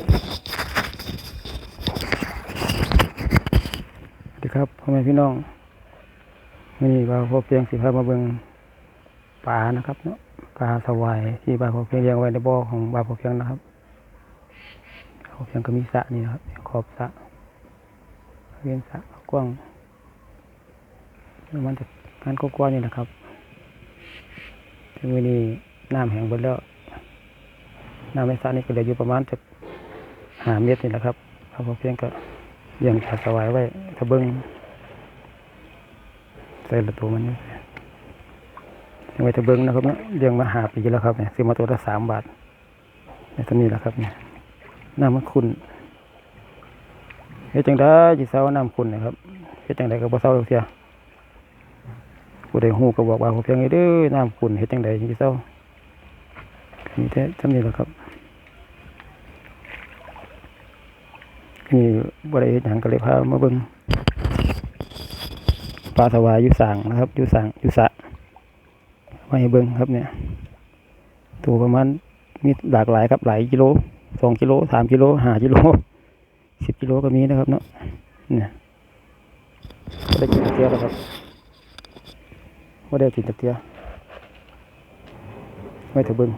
สวัสดีครับพ่อแม่พี่น้องวันนี้บ่าวพอเพียงสิพามาเบิ่งปลานะครับเนาะปลาสวายที่บ่าวพอเพียงเลี้ยงไว้ในบ่อของบ่าวพอเพียงนะครับพอเพียงก็มีสระนี่นะครับขอบสระเวียนสระกว้างมันจะการกว้างนี่นะครับถึงวันนี้น้ำแห้งหมดแล้วน้ำในสระนี่ก็เหลืออยู่ประมาณจะ หาเมตรนี่แหละครับบ่าวพอเพียงก็เลี้ยงปลาสวายไว้ถ้าเบิ้งใส่ละตัวมันนี่เลี้ยงไว้ถ้าเบิ้งนะครับเนาะเลี้ยงมาหาปีแล้วครับเนี่ยซื้อมาตัวละสามบาทในตัวนี้แหละครับเนี่ยน้ำมันขุ่นเฮ็ดจังได้จีเศร้าน้ำขุ่นะครับเฮ็ดจังได้ก็บ่เศร้าเสียผู้ใดฮู้ก็บอกว่าผมเพียงไอ้เด้อน้ำขุ่นเฮ็ดจังได้จีเศร้านี่แท้จำนี้แหละครับ นี่บริเวณหยังก็เลยพามาเบิ่งปลาสวายอยู่สั่งนะครับอยู่สั่งอยู่สะมาให้เบิ่งครับเนี่ย ตัวประมาณมีหลากหลายครับหลายกิโลสองกิโลสามกิโลห้ากิโลสิบกิโลก็มีนะครับเนาะเนี่ยก็ได้กินตะเกียบแล้วครับว่าได้กินตะเกียบไว้เถอเบิ่ง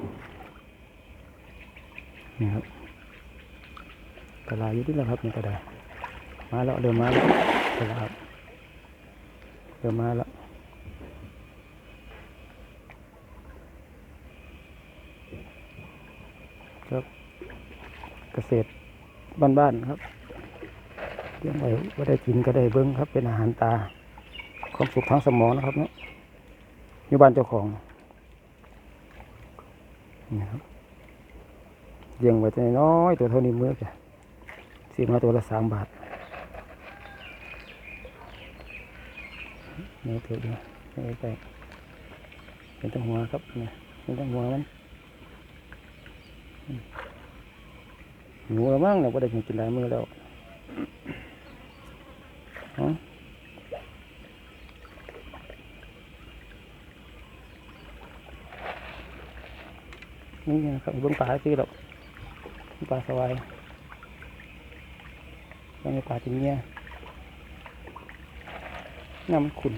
นี่ครับ กระลายอยู่ที่แล้วครับนี่ก็ได้ มาแล้วเดินมาแล้วเดินแล้วครับเดินมาแล้วครับเกษตรบ้านๆครับเลี้ยงไว้ว่าได้กินก็ได้เบิ้งครับ เป็นอาหารตาความสุขทางสมองนะครับเนาะอยู่บ้านเจ้าของนี่ครับเลี้ยงไว้ตัวน้อยตัวเท่านี้วมือจ้ ซื้อมาตัวละสามบาทนี่ถือดูนี่ไปเป็นตั้งหัวครับนี่เป็นตั้งหัวมันหนูละมั่งเนี่ยว่าได้กินหลายมือแล้วฮะนี่ครับบื้องปลาซื้อหรอกปลาสวาย บรรยากาศอย่างเงี้ยน้ำขุ่น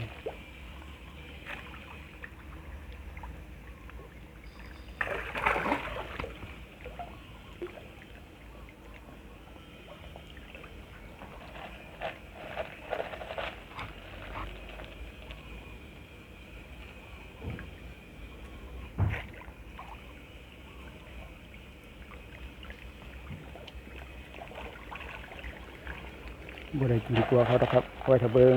บ่ได้กินตัวเขานะครับคอยถ้าเบิง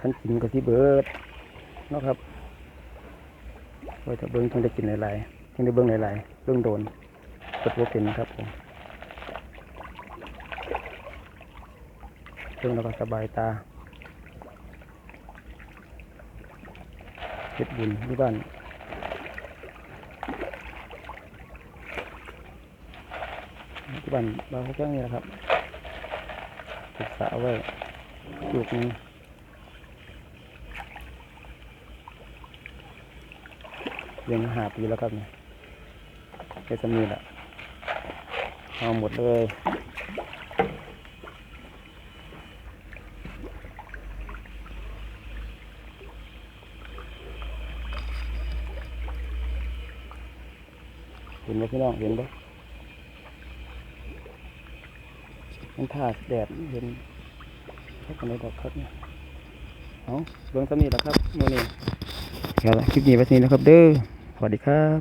คันกินก็ที่เบิดเนาะครับคอยถ้าเบิงจึงได้กินหลายๆจึงได้เบิงหลายๆเรื่องโดนเปิดว่าเป็นครับผมเรื่องแล้วก็สบายตาเฮ็ดบุญที่บ้านที่บ้านบานเขาแจ้งนี่แหละครับ ศึกษาไว้ลูกนี้ยังหาปีแล้วครับเนี่ยเจะมีแหละเอาหมดเลยเห็นไหมพี่น้องเห็นไหม มันผ่าแดดเห็นเค่คนในดอกครับเนี่ยเอาเบื้องต้นนี้แหละครับโมนี่ครับคลิปนี้ไว้ที่นี้นะครับ เด้อสวัสดีครับ